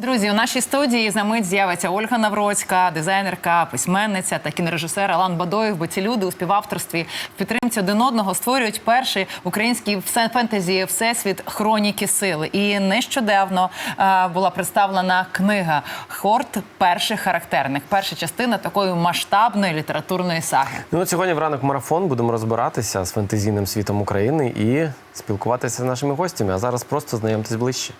Друзі, у нашій студії за мить з'явиться Ольга Навроцька, дизайнерка, письменниця та кінорежисер Алан Бадоєв. Бо ці люди у співавторстві в підтримці один одного створюють перший український фентезі всесвіт хроніки сили. І нещодавно е, була представлена книга Хорт перших характерних. Перша частина такої масштабної літературної саги. Ну от сьогодні в ранок марафон будемо розбиратися з фентезійним світом України і спілкуватися з нашими гостями. А зараз просто знайомтесь ближче.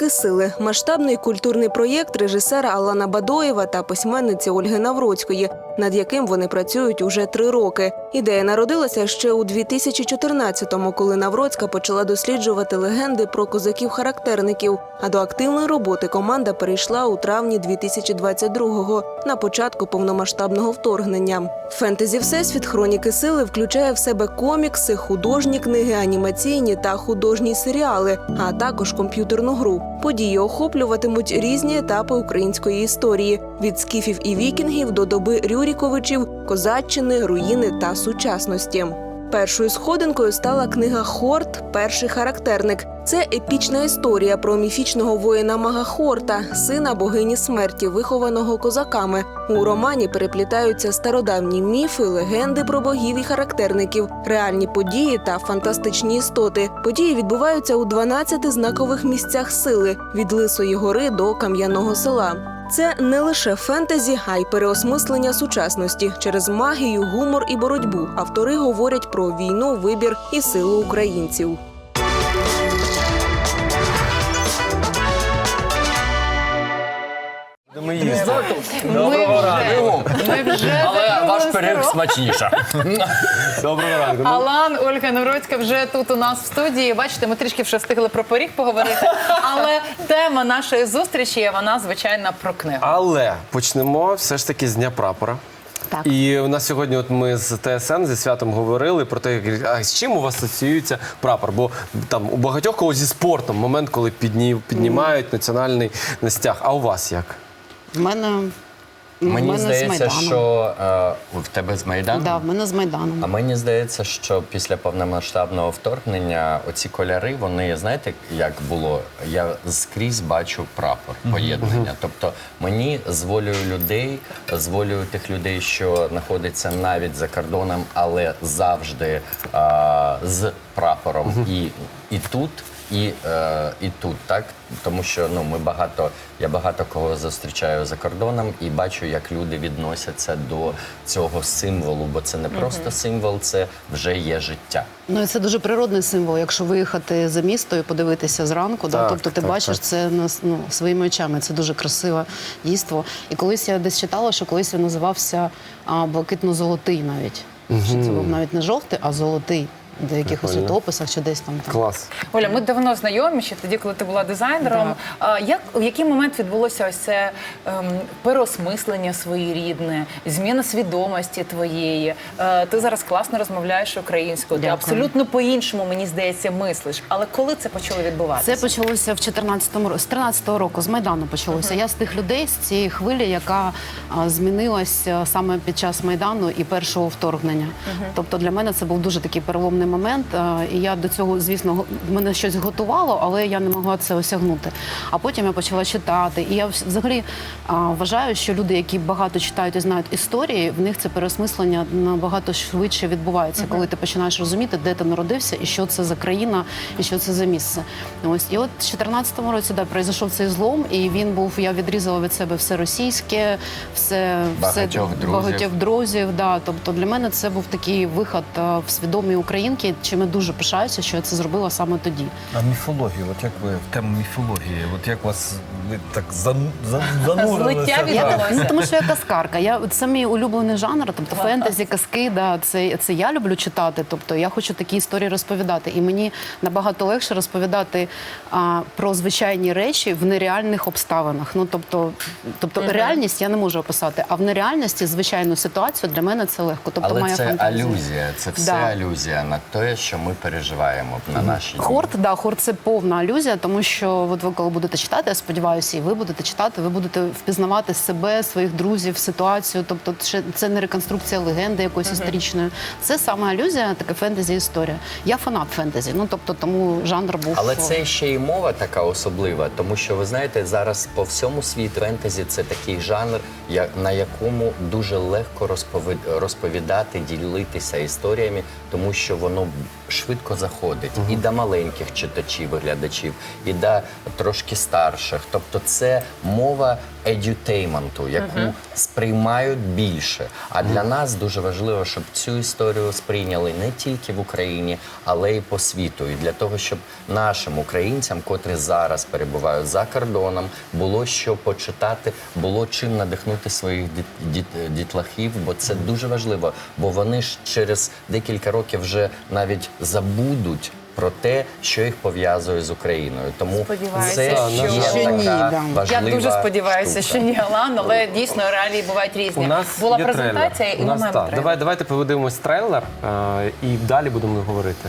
Хроніки сили. Масштабний культурний проєкт режисера Алана Бадоєва та письменниці Ольги Навроцької, над яким вони працюють уже три роки. Ідея народилася ще у 2014-му, коли Навроцька почала досліджувати легенди про козаків-характерників. А до активної роботи команда перейшла у травні 2022-го, на початку повномасштабного вторгнення. Фентезі Всесвіт Хроніки сили включає в себе комікси, художні книги, анімаційні та художні серіали, а також комп'ютерну гру. Події охоплюватимуть різні етапи української історії від скіфів і вікінгів до доби Рюріковичів, козаччини, руїни та сучасності. Першою сходинкою стала книга Хорт Перший характерник. Це епічна історія про міфічного воїна Мага Хорта, сина богині смерті, вихованого козаками. У романі переплітаються стародавні міфи, легенди про богів і характерників, реальні події та фантастичні істоти. Події відбуваються у 12 знакових місцях сили від Лисої гори до Кам'яного села. Це не лише фентезі, а й переосмислення сучасності через магію, гумор і боротьбу. Автори говорять про війну, вибір і силу українців. Будемо їсти. Доброго ранку. Ми вже Але ваш пиріг смачніше. Доброго ранку. Ну, Алан, Ольга Навроцька вже тут у нас в студії. Бачите, ми трішки вже встигли про поріг поговорити. Але тема нашої зустрічі вона звичайно про книгу. Але почнемо все ж таки з Дня прапора. Так. І у нас сьогодні, от ми з ТСН зі святом говорили про те, як- а з чим у вас асоціюється прапор. Бо там у багатьох когось зі спортом момент, коли підні, піднімають національний на стяг. А у вас як? В мене, в Мені мене з здається, що е, в тебе з Майдану. Да, в мене з Майданом. А мені здається, що після повномасштабного вторгнення оці кольори, вони знаєте, як було? Я скрізь бачу прапор поєднання. Тобто мені з волею людей, з волею тих людей, що знаходяться навіть за кордоном, але завжди а, з прапором і, і тут. І, е, і тут, так тому що ну ми багато, я багато кого зустрічаю за кордоном і бачу, як люди відносяться до цього символу, бо це не просто символ, це вже є життя. Ну і це дуже природний символ, якщо виїхати за місто і подивитися зранку. да, тобто ти так, бачиш так. це на ну, своїми очами. Це дуже красиве дійство. І колись я десь читала, що колись він називався а, блакитно-золотий навіть. Що це був навіть не жовтий, а золотий. В якихось Прикольно. літописах чи десь там. там. Клас. Оля, ми давно знайомі ще тоді, коли ти була дизайнером. А як в який момент відбулося ось це ем, переосмислення своєрідне, зміна свідомості твоєї? Е, ти зараз класно розмовляєш українською. Ти Дякую. абсолютно по-іншому, мені здається, мислиш. Але коли це почало відбуватися? Це почалося в 14-му році, з 13-го року, з Майдану почалося. Я з тих людей, з цієї хвилі, яка а, змінилась а, саме під час Майдану і першого вторгнення. Тобто для мене це був дуже такий переломний момент. і я до цього, звісно, мене щось готувало, але я не могла це осягнути. А потім я почала читати. І я взагалі вважаю, що люди, які багато читають і знають історії, в них це переосмислення набагато швидше відбувається, коли ти починаєш розуміти, де ти народився і що це за країна, і що це за місце. Ось і от в 14-му році да, пройшов цей злом, і він був. Я відрізала від себе все російське, все Багатьох все друзів. багатьох друзів. Да. Тобто для мене це був такий виход в свідомі українки. Маленькі, чим я дуже пишаюся, що я це зробила саме тоді. А міфологію, от як ви в тему міфології, от як вас ви так зан, зан, занурилися? Злиття так? Ну тому що я казкарка. Я це мій улюблений жанр, тобто фентезі, казки. Да, це, це я люблю читати. Тобто я хочу такі історії розповідати. І мені набагато легше розповідати а, про звичайні речі в нереальних обставинах. Ну тобто, тобто реальність я не можу описати, а в нереальності звичайну ситуацію для мене це легко. Тобто Але моя це фантазія. алюзія, це все Да. алюзія на те, що ми переживаємо на наші дні. Хорт, да, хорт це повна алюзія, тому що от ви коли будете читати, я сподіваюся, і ви будете читати, ви будете впізнавати себе, своїх друзів, ситуацію. Тобто, це- це не реконструкція легенди якоїсь історичної. Це саме алюзія, таке фентезі історія. Я фанат фентезі. Ну тобто, тому жанр був Але це ще й мова така особлива, тому що ви знаєте, зараз по всьому світу фентезі це такий жанр, я- на якому дуже легко розповід- розповідати, ділитися історіями, тому що воно швидко заходить і до маленьких читачів, і глядачів, і до трошки старших. Тобто, це мова едютейменту, яку сприймають більше. А для нас дуже важливо, щоб цю історію сприйняли не тільки в Україні, але й по світу. І для того, щоб нашим українцям, котрі зараз перебувають за кордоном, було що почитати, було чим надихнути своїх діт- діт- дітлахів, бо це дуже важливо. Бо вони ж через декілька років вже навіть забудуть. Про те, що їх пов'язує з Україною, тому Сподіваюся, це що- є що ні, да. важлива Я дуже сподіваюся, штука. що ні, Алан, але дійсно реалії бувають різні. У нас була є презентація, трейлер. і У ми нас, маємо так. трейлер. Давай, давайте подивимось трейлер е, і далі будемо говорити.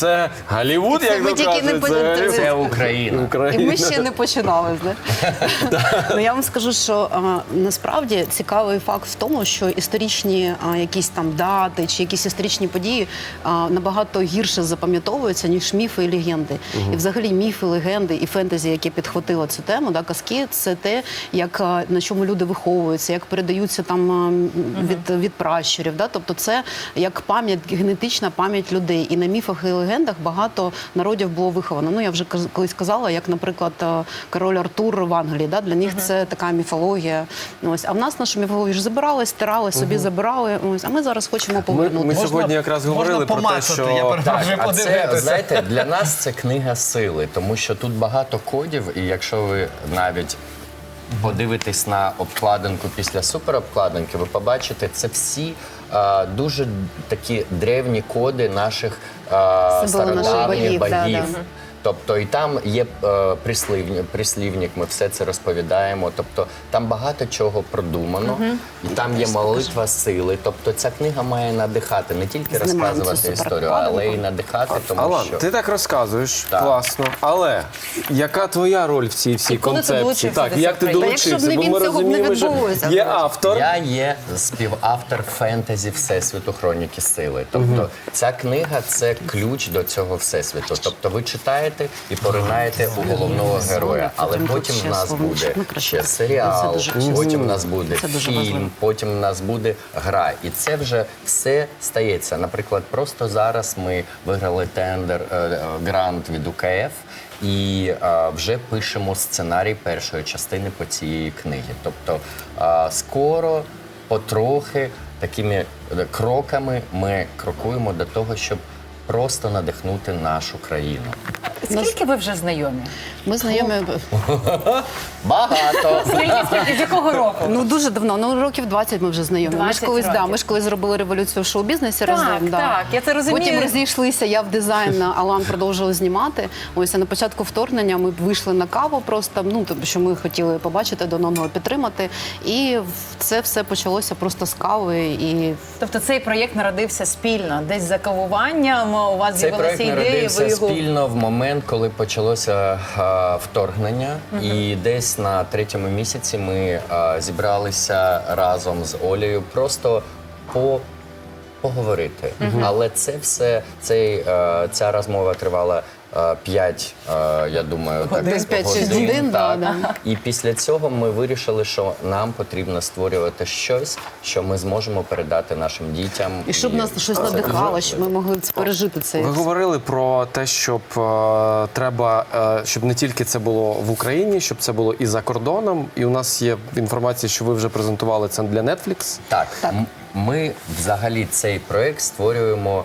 Це Голлівуд, як ми то тільки не кажуть, полетіли. Це Україна. І Україна. ми ще не починали. ну я вам скажу, що а, насправді цікавий факт в тому, що історичні а, якісь там дати чи якісь історичні події а, набагато гірше запам'ятовуються ніж міфи і легенди. І взагалі міфи, легенди і фентезі, яке підхватило цю тему, да, казки, це те, як а, на чому люди виховуються, як передаються там а, м, від, від пращурів. Да? Тобто, це як пам'ять, генетична пам'ять людей. І на міфах і легендах багато народів було виховано. Ну я вже колись казала, як, наприклад, е, король Артур в Англії. Да? Для них це така міфологія. Ось а в нас нашу міфологію ж забирали, стирали, собі забирали. Ось а ми зараз хочемо повернути. ми Можна- сьогодні якраз говорили можна про те, що я Так, а це, знаєте, для нас це книга сили, тому що тут багато кодів, і якщо ви навіть подивитесь на обкладинку після суперобкладинки, ви побачите, це всі е, дуже такі древні коди наших е, стародавніх богів, да, да. Тобто і там є е, прислівник, прислівник, ми все це розповідаємо. Тобто там багато чого продумано, і там є молитва сили. Тобто ця книга має надихати не тільки Знімаємо розказувати історію, але й надихати, тому Алан, що ти так розказуєш, Так. класно. Але яка твоя роль в цій всій І коли ти концепції? Так, як ти цього якщо б долучився? не Бо він, ми цього б не розуміємо, що відбулося. є автор. Я є співавтор фентезі Всесвіту Хроніки Сили. Тобто ця книга це ключ до цього всесвіту. Тобто ви читаєте і поринаєте у головного героя, але Потім в нас буде ще серіал, потім в нас буде фільм, потім в нас буде гра. І це вже все стається. Наприклад, просто зараз ми виграли тендер е, е, грант від УКФ. І е, вже пишемо сценарій першої частини по цієї книги. Тобто е, скоро, потрохи, такими кроками ми крокуємо до того, щоб просто надихнути нашу країну. Скільки ви вже знайомі? Ми знайомі Багато Скільки, скільки, з якого року? ну дуже давно. Ну років 20 ми вже знайомі. Ми ж 20 колись да, років. ми ж колись зробили революцію в шоу-бізнесі Так, разом. Да. так, я це розумію. Потім розійшлися. Я в дизайн, а Алан продовжував знімати. Ось а на початку вторгнення ми вийшли на каву просто. Ну тому що ми хотіли побачити до одного підтримати. І в- це все почалося просто з кави. І Тобто цей проєкт народився спільно, десь за кавуванням, у вас Цей з'явилася проект ідея, народився ви його... спільно в момент, коли почалося а, вторгнення, і десь на третьому місяці ми а, зібралися разом з Олею просто по поговорити. Але це все, цей, ця розмова тривала. Е, П'ять, е, я думаю, так Десь 5-6 годин, да, так. да. І після цього ми вирішили, що нам потрібно створювати щось, що ми зможемо передати нашим дітям. І щоб нас щось це надихало, щоб ми могли це пережити цей. Ви говорили про те, щоб е, треба, е, щоб не тільки це було в Україні, щоб це було і за кордоном. І у нас є інформація, що ви вже презентували це для Netflix. Так, м- ми взагалі цей проект створюємо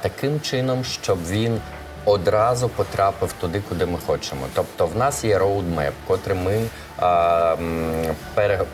таким чином, щоб він одразу потрапив туди, куди ми хочемо. Тобто, в нас є роудмеп, котрий ми а,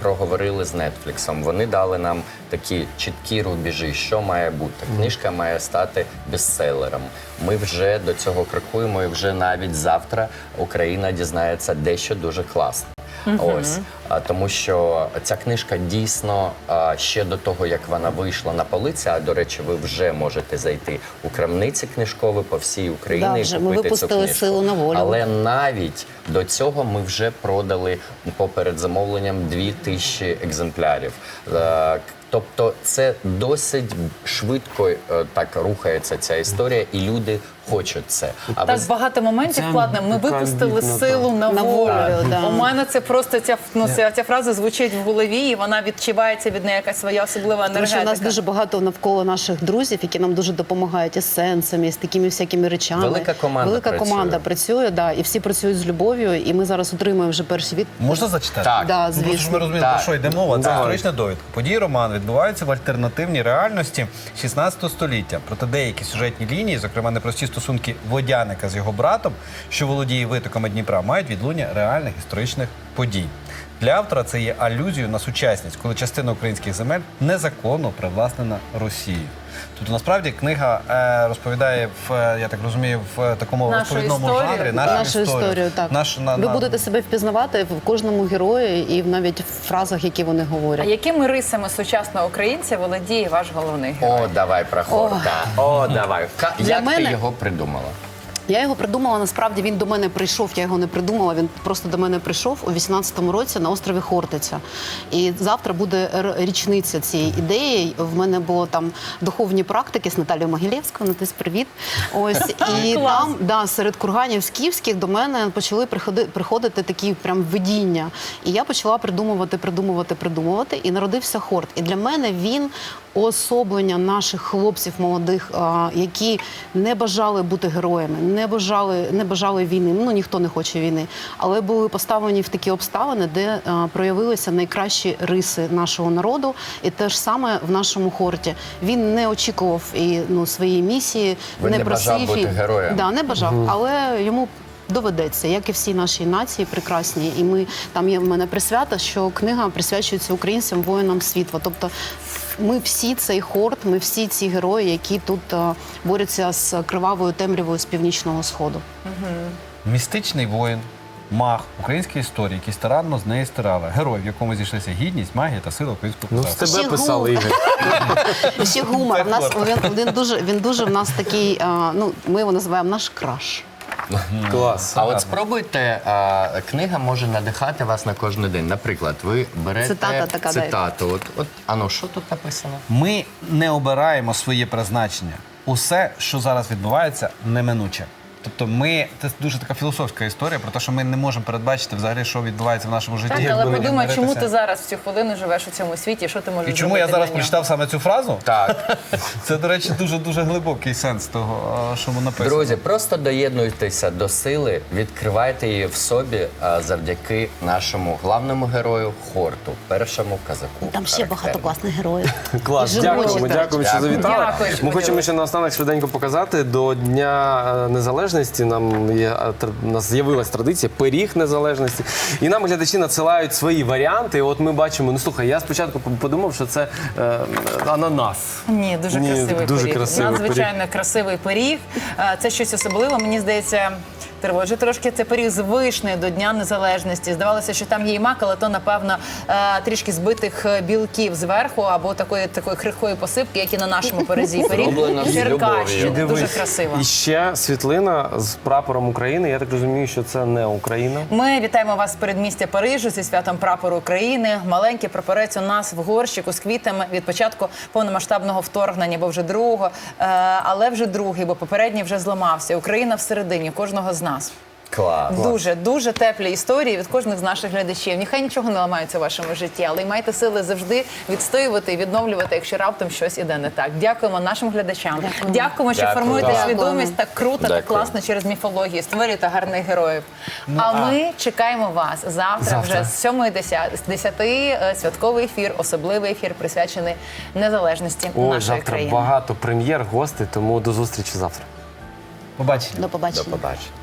проговорили з Netflix. Вони дали нам такі чіткі рубежі, що має бути. Книжка має стати бестселером. Ми вже до цього крокуємо, і вже навіть завтра Україна дізнається дещо дуже класне. Ось а, тому, що ця книжка дійсно а, ще до того, як вона вийшла на полиці. А до речі, ви вже можете зайти у крамниці книжкові по всій Україні Да, і купити Ми цю книжку. «Силу на волю». Але навіть до цього ми вже продали поперед замовленням дві тисячі екземплярів. Тобто це досить швидко е, так рухається ця історія, і люди хочуть це. А Так ви багато моментів вкладно. Ми випустили силу на, На волю. да. У мене це просто ця ну, ця, ця фраза звучить в голові, і вона відчувається від неї якась своя особлива Тому що енергетика. у нас дуже багато навколо наших друзів, які нам дуже допомагають із сенсами, з такими всякими речами. Велика команда Велика працює. команда працює, да, і всі працюють з любов'ю. І ми зараз отримуємо вже перші від Можна зачитати? Так. Да, Ну, тому що звісно. ми розуміємо, Так. про що йде мова. Це історична довідка. Події роман відбуваються в альтернативній реальності 16 століття. Проте деякі сюжетні лінії, зокрема непрості стосунки водяника з його братом, що володіє витоками Дніпра, мають відлуння реальних історичних подій. Для автора це є алюзією на сучасність, коли частина українських земель незаконно привласнена Росією. Тобто насправді книга е, розповідає в е, я так розумію, в такому Нашу розповідному історію. жанрі нашу історію. Так Наш, на, ви на- будете себе впізнавати в кожному герої і в навіть в фразах, які вони А говорять. якими рисами сучасного українця володіє ваш головний герой? О, давай про Хорта. О, давай. Ка- Як ти його придумала? Я його придумала. Насправді він до мене прийшов. Я його не придумала. Він просто до мене прийшов у 18-му році на острові Хортиця. І завтра буде річниця цієї ідеї. В мене було там духовні практики з Наталією Могилєвською. Натис, привіт. Ось і там, да, серед курганів скіфських до мене почали приходи, приходити такі прям видіння. І я почала придумувати, придумувати, придумувати. І народився хорт. І для мене він уособлення наших хлопців молодих, які не бажали бути героями, не бажали, не бажали війни. Ну ніхто не хоче війни, але були поставлені в такі обставини, де проявилися найкращі риси нашого народу, і те ж саме в нашому хорті. Він не очікував і ну своєї місії, Він не не просив і- бути героєм. Да, не бажав, але йому. Доведеться, як і всі наші нації прекрасні, і ми там є в мене присвята, що книга присвячується українцям, воїнам світла. Тобто, ми всі цей хорт, ми всі ці герої, які тут е, борються з кривавою темрявою з північного сходу. Містичний воїн, маг української історії, який старанно з неї стирали. Герой, в якому зійшлися гідність, магія та сила українського Ну, з тебе писали, гумор. Ігор. Ще гумор. В нас він, він дуже він дуже в нас такий. е, ну ми його називаємо наш краш. Клас. А от спробуйте, а, книга може надихати вас на кожен день. Наприклад, ви берете Цитата така, цитату. От, от, ано, що тут написано? Ми не обираємо своє призначення. Усе, що зараз відбувається, неминуче. Тобто, ми це дуже така філософська історія про те, що ми не можемо передбачити взагалі, що відбувається в нашому житті. Так, але подумай, чому ти зараз в цю хвилину живеш у цьому світі? Що ти можеш І чому я зараз прочитав саме цю фразу? Так, Це, до речі, дуже дуже глибокий сенс того, що воно написано. друзі, просто доєднуйтеся до сили, відкривайте її в собі а, завдяки нашому главному герою Хорту, першому казаку. Там ще багато класних героїв. Клас, дякуємо, дякуємо, що Дякую. завітали. Ми хочемо ще наостанок швиденько показати. До Дня е, Незалежності нам є у нас з'явилась традиція пиріг незалежності. І нам глядачі надсилають свої варіанти. І от ми бачимо, ну слухай, я спочатку подумав, що це е, ананас. Ні, дуже Ні, красивий дуже пиріг. красивий Надзвичайно красивий пиріг. Е, Це щось особливе. Мені здається, тривоги. Вже трошки це період з вишнею до Дня Незалежності. Здавалося, що там є і мак, але то, напевно, е, трішки збитих е, білків зверху або такої такої крихкої посипки, як і на нашому перезі. Зроблено з Черкащі. Дуже красиво. І ще світлина з прапором України. Я так розумію, що це не Україна. Ми вітаємо вас з передмістя Парижу зі святом прапору України. Маленький прапорець у нас в горщику з квітами від початку повномасштабного вторгнення, бо вже другого, е, але вже другий, бо попередній вже зламався. Україна всередині кожного з нас. Клас. Дуже дуже теплі історії від кожних з наших глядачів. Нехай нічого не ламається в вашому житті, але й майте сили завжди відстоювати і відновлювати, якщо раптом щось іде не так. Дякуємо нашим глядачам. Дякуємо, що Дякую. формуєте Дякую. свідомість так круто, так Дякую. класно через міфологію. Створюєте гарних героїв. а ми чекаємо вас завтра, Завтра. вже з 7 з 10 е, святковий ефір, особливий ефір присвячений незалежності Ой, нашої завтра країни. багато прем'єр, гостей, тому до зустрічі завтра. Побачення. До побачення. До побачення.